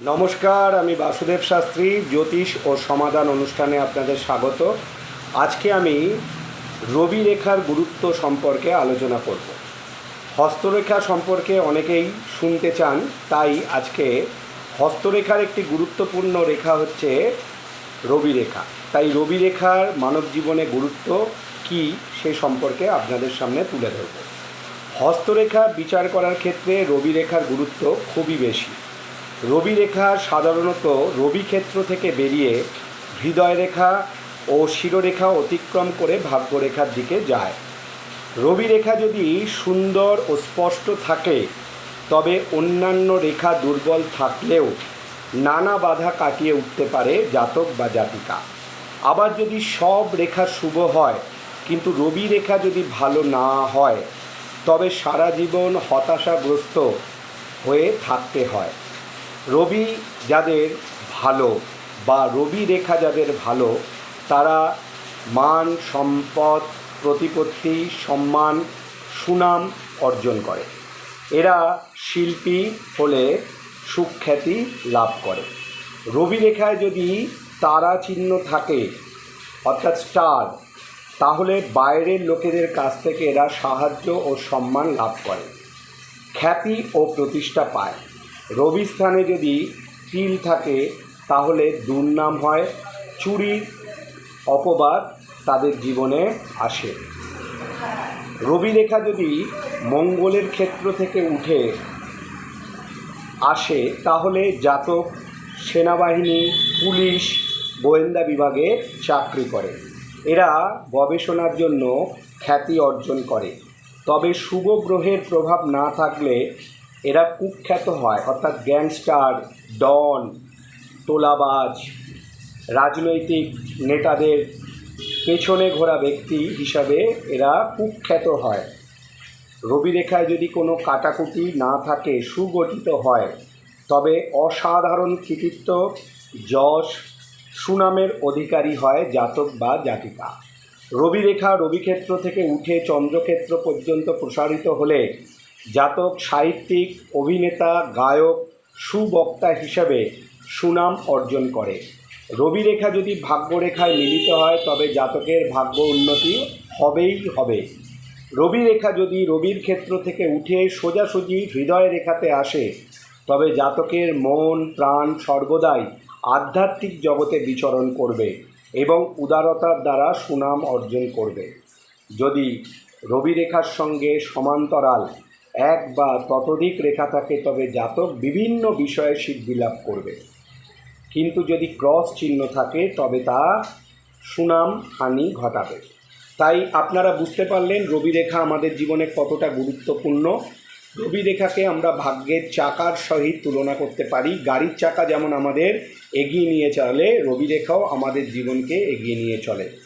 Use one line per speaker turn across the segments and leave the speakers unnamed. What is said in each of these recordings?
নমস্কার, আমি বাসুদেব শাস্ত্রী, জ্যোতিষ ও সমাধান অনুষ্ঠানে আপনাদের স্বাগত। আজকে আমি রবি রেখার গুরুত্ব সম্পর্কে আলোচনা করব। হস্তরেখা সম্পর্কে অনেকেই শুনতে চান, তাই আজকে হস্তরেখার একটি গুরুত্বপূর্ণ রেখা হচ্ছে রবি রেখা তাই রবি রেখার মানব জীবনে গুরুত্ব কী সে সম্পর্কে আপনাদের সামনে তুলে ধরব। হস্তরেখা বিচার করার ক্ষেত্রে রবি রেখার গুরুত্ব খুবই বেশি। রবি রেখা সাধারণত রবি ক্ষেত্র থেকে বেরিয়ে হৃদয় রেখা ও শিরোরেখা অতিক্রম করে ভাগ্যরেখার দিকে যায়। রবি রেখা যদি সুন্দর ও স্পষ্ট থাকে, তবে অন্যান্য রেখা দুর্বল থাকলেও নানা বাধা কাটিয়ে উঠতে পারে জাতক বা জাতিকা। আবার যদি সব রেখা শুভ হয়, কিন্তু রবি রেখা যদি ভালো না হয়, তবে সারা জীবন হতাশাগ্রস্ত হয়ে থাকতে হয়। রবি যাদের ভালো বা রবি রেখা যাদের ভালো, তারা মান, সম্পদ, প্রতিপত্তি, সম্মান, সুনাম অর্জন করে। এরা শিল্পী হলে সুখ্যাতি লাভ করে। রবি রেখায় যদি তারা চিহ্ন থাকে, অর্থাৎ স্টার, তাহলে বাইরের লোকেদের কাছ থেকে এরা সাহায্য ও সম্মান লাভ করে, খ্যাতি ও প্রতিষ্ঠা পায়। রবি স্থানে যদি তিল থাকে, তাহলে দুর্নাম হয়, চুরির অপবাদ তাদের জীবনে আসে। রবি রেখা যদি মঙ্গলের ক্ষেত্র থেকে উঠে আসে, তাহলে জাতক, সেনাবাহিনী, পুলিশ, গোয়েন্দা বিভাগে চাকরি করে। এরা গবেষণার জন্য খ্যাতি অর্জন করে। তবে শুভ গ্রহের প্রভাব না থাকলে এরা কুখ্যাত হয়, অর্থাৎ গ্যাংস্টার, ডন, তোলাবাজ, রাজনৈতিক নেতাদের পেছনে ঘোরা ব্যক্তি হিসাবে এরা কুখ্যাত হয়। রবি রেখায় যদি কোনো কাটাকুটি না থাকে, সুগঠিত হয়, তবে অসাধারণ কৃতিত্ব, যশ, সুনামের অধিকারী হয় জাতক বা জাতিকা। রবি রেখা রবিক্ষেত্র থেকে উঠে চন্দ্রক্ষেত্র পর্যন্ত প্রসারিত হলে জাতক, সাহিত্যিক, অভিনেতা, গায়ক, সুবক্তা হিসেবে সুনাম অর্জন করে। রবি রেখা যদি ভাগ্যরেখায় মিলিত হয়, তবে জাতকের ভাগ্য উন্নতি হবেই হবে। রবি রেখা যদি রবির ক্ষেত্র থেকে উঠে সোজাসুজি হৃদয় রেখাতে আসে, তবে জাতকের মন, প্রাণ সর্বদাই আধ্যাত্মিক জগতে বিচরণ করবে এবং উদারতার দ্বারা সুনাম অর্জন করবে। যদি রবি রেখার সঙ্গে সমান্তরাল এক বা ততোধিক রেখা থাকে, তবে জাতক বিভিন্ন বিষয়ে সিদ্ধি লাভ করবে। কিন্তু যদি ক্রস চিহ্ন থাকে, তবে তা সুনাম, হানি ঘটাবে। তাই আপনারা বুঝতে পারলেন রবি রেখা আমাদের জীবনে কতটা গুরুত্বপূর্ণ। রবি রেখাকে আমরা ভাগ্যের চাকার সহিত তুলনা করতে পারি। গাড়ির চাকা যেমন আমাদের এগিয়ে নিয়ে চলে রবি রেখাও আমাদের জীবনকে এগিয়ে নিয়ে চলে।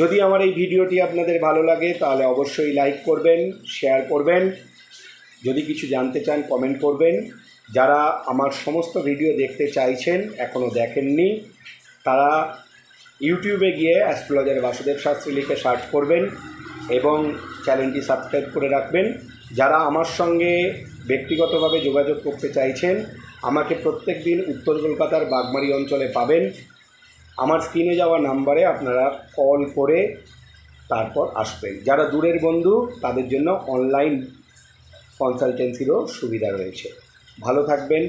যদি আমার এই ভিডিওটি আপনাদের ভালো লাগে, তাহলে অবশ্যই লাইক করবেন শেয়ার করবেন। যদি কিছু জানতে চান কমেন্ট করবেন। যারা আমার সমস্ত ভিডিও দেখতে চাইছেন এখনও দেখেননি, তারা ইউটিউবে গিয়ে অ্যাস্ট্রোলজার বাসুদেব শাস্ত্রী লিখে সার্চ করবেন এবং চ্যানেলটি সাবস্ক্রাইব করে রাখবেন। যারা আমার সঙ্গে ব্যক্তিগতভাবে যোগাযোগ করতে চাইছেন, আমাকে প্রত্যেক দিন উত্তর কলকাতার বাগমারি অঞ্চলে পাবেন। আমার স্ক্রিনে যাওয়া নাম্বারে আপনারা কল করে তারপর আসবেন। যারা দূরের বন্ধু, তাদের জন্য অনলাইন কনসালটেন্সিরও সুবিধা রয়েছে। ভালো থাকবেন।